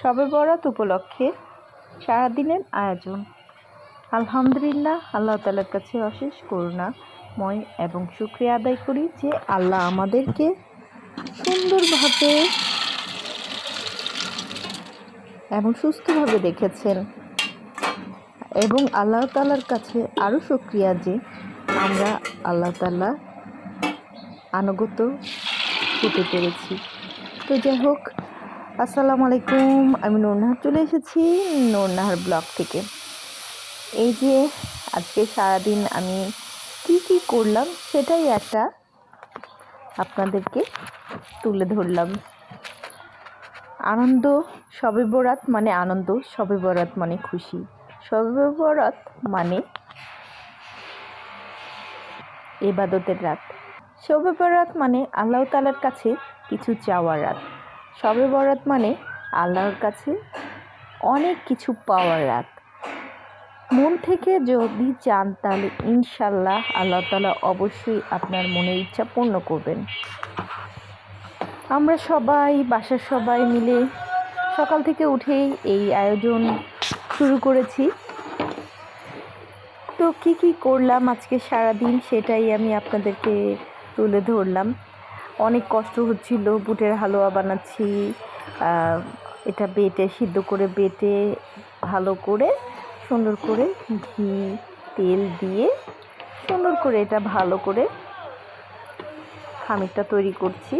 শবে বরাত উপলক্ষে সারাদিনের আয়োজন। আলহামদুলিল্লাহ, আল্লাহ তালার কাছে অশেষ করুণাময় এবং শুক্রিয়া আদায় করি যে আল্লাহ আমাদেরকে সুন্দরভাবে এবং সুস্থভাবে দেখেছেন এবং আল্লাহ তালার কাছে আরও শুক্রিয়া যে আমরা আল্লাহ তালা আনুগত হতে পেরেছি। তো যাই হোক আসসালামু আলাইকুম আমি নোরনাহার চলে এসেছি নোরনাহার ব্লগ থেকে। এই যে আজকে সারাদিন আমি কি কি করলাম সেটাই একটা আপনাদেরকে তুলে ধরলাম। আনন্দ, সবে বরাত মানে আনন্দ, সবে বরাত মানে খুশি। সবে বরাত মানে এবাদতের রাত। শবে বরাত মানে আল্লাহ তালার কাছে কিছু চাওয়ার রাত। শবে বরাত মানে আল্লাহর কাছে অনেক কিছু পাওয়ার রাত। মন থেকে যদি চান তাহলে ইনশাল্লাহ আল্লাহ তালা অবশ্যই আপনার মনের ইচ্ছা পূর্ণ করবেন। আমরা সবাই, বাসার সবাই মিলে সকাল থেকে উঠেই এই আয়োজন শুরু করেছি। তো কি কি করলাম আজকে সারাদিন সেটাই আমি আপনাদেরকে তুলে ধরলাম। অনেক কষ্ট হচ্ছিল, বুটের হালুয়া বানাচ্ছি এটা বেটে, সিদ্ধ করে বেটে, ভালো করে সুন্দর করে ঘি, তেল দিয়ে সুন্দর করে এটা ভালো করে খামিরটা তৈরি করছি,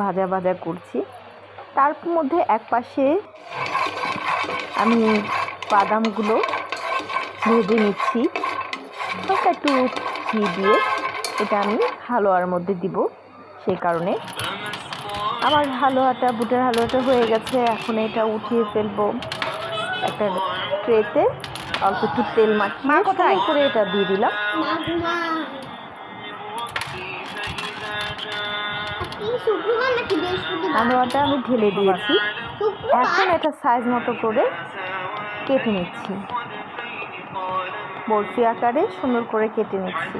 ভাজা ভাজা করছি। তার মধ্যে এক পাশে আমি বাদামগুলো ভেজে নিচ্ছি। একটু ঘি দিয়ে এটা আমি হালুয়ার মধ্যে দিব। সেই কারণে। আমার হালুয়াটা বুটের হালুয়াটা হয়ে গেছে। এখন এটা উঠিয়ে ফেলব একটা ট্রেতে। অল্প একটু তেল মাখিয়ে কোথায়? করে এটা দিয়ে দিলাম। হালুয়াটা আমি ঢেলে দিয়েছি। এখন এটা সাইজ মতো করে কেটে নিচ্ছি। বরফি আকারে সুন্দর করে কেটে নিচ্ছি।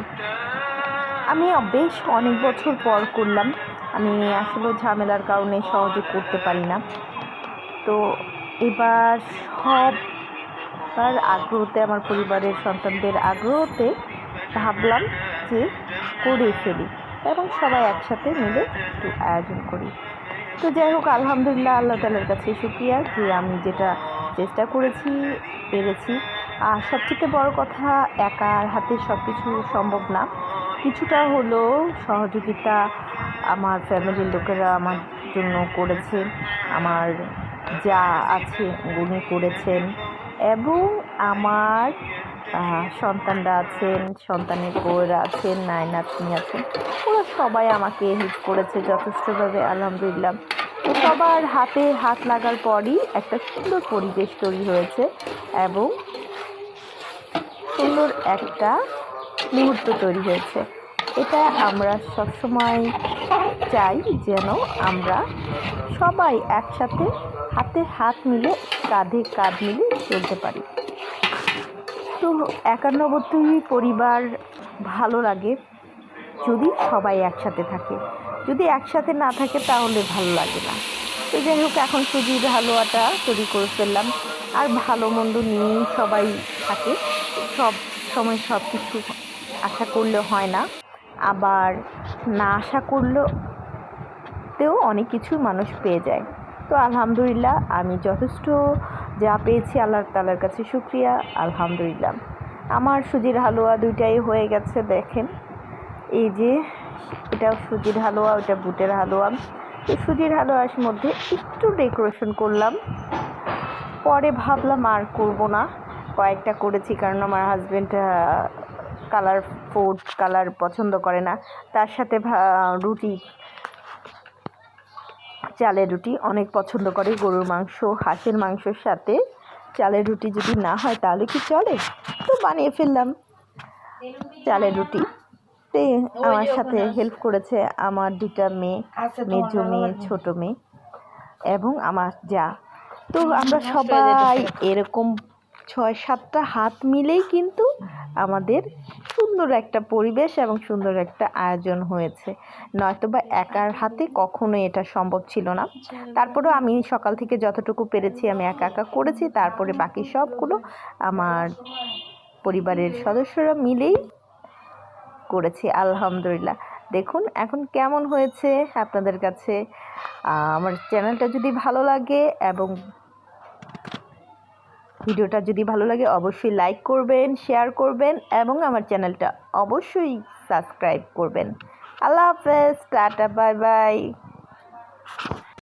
আমি বেশ অনেক বছর পর করলাম। আমি আসলে ঝামেলার কারণে সহজে করতে পারি না। তো এবার সব তার আগ্রহতে, আমার পরিবারের সন্তানদের আগ্রহতে ভাবলাম যে করে ফেলি এবং সবাই একসাথে মিলে একটু আয়োজন করি। তো যাই হোক, আলহামদুলিল্লাহ আল্লাহ তালার কাছে শুক্রিয়া যে আমি যেটা চেষ্টা করেছি, পেরেছি। আর সবচেয়ে বড় কথা একার হাতে সব কিছু সম্ভব না। কিছুটা হলো সহযোগিতা আমার ফ্যামিলির লোকেরা আমার জন্য করেছে। আমার যা আছে উনি করেছেন এবং আমার সন্তানরা আছেন, সন্তানের বউয়েরা আছেন, নায়নাতনি আছেন, ওরা সবাই আমাকে হেল্প করেছে যথেষ্টভাবে, আলহামদুলিল্লাহ। সবার হাতে হাত লাগার পরই একটা সুন্দর পরিবেশ তৈরি হয়েছে এবং সুন্দর একটা মুহূর্ত তৈরি হয়েছে। এটা আমরা সবসময় চাই যেন আমরা সবাই একসাথে হাতে হাত মিলে, কাঁধে কাঁধ মিলে চলতে পারি। তো একান্নবর্তী পরিবার ভালো লাগে যদি সবাই একসাথে থাকে। যদি একসাথে না থাকে তাহলে ভালো লাগে না। তো যাই হোক, এখন সুজির হালুয়াটা তৈরি করে ফেললাম। আর ভালো মন্দ নিয়েই সবাই থাকে। সব সময় সব কিছু আশা করলে হয় না। আবার না আশা করলেও তেও অনেক কিছু মানুষ পেয়ে যায়। তো আলহামদুলিল্লাহ, আমি যথেষ্ট যা পেয়েছি আল্লাহ তালার কাছে শুক্রিয়া, আলহামদুলিল্লাহ। আমার সুজির হালুয়া দুইটাই হয়ে গেছে, দেখেন। এই যে এটা সুজির হালুয়া, ওটা বুটের হালুয়া। তো সুজির হালুয়ার মধ্যে একটু ডেকোরেশন করলাম। পরে ভাবলাম আর করব না। কয়েকটা করেছি, কারণ আমার হাজব্যান্ড কালার ফুড কালার পছন্দ করে না। তার সাথে রুটি চালের রুটি অনেক পছন্দ করে। গরুর মাংস হাঁসের মাংসর সাথে চালের রুটি যদি না হয় তাহলে কি চলে? তো বানিয়ে ফেললাম চালের রুটি। তে আমার সাথে হেল্প করেছে আমার দুটা মেয়ে মেজো মেয়ে ছোটো মেয়ে এবং আমার যা। তো আমরা সবাই এরকম ছয় সাতটা হাত মিলেই কিন্তু আমাদের সুন্দর একটা পরিবেশ এবং সুন্দর একটা আয়োজন হয়েছে। নয়তোবা একার হাতে কখনোই এটা সম্ভব ছিল না। তারপরেও আমি সকাল থেকে যতটুকু পেরেছি আমি একা একা করেছি। তারপরে বাকি সবগুলো আমার পরিবারের সদস্যরা মিলেই করেছি, আলহামদুলিল্লাহ। দেখুন, এখন কেমন হয়েছে আপনাদের কাছে? আমার চ্যানেলটা যদি ভালো লাগে এবং ভিডিওটা যদি ভালো লাগে, অবশ্যই লাইক করবেন শেয়ার করবেন এবং আমার চ্যানেলটা অবশ্যই সাবস্ক্রাইব করবেন। আল্লাহ হাফেজ, টাটা বাই বাই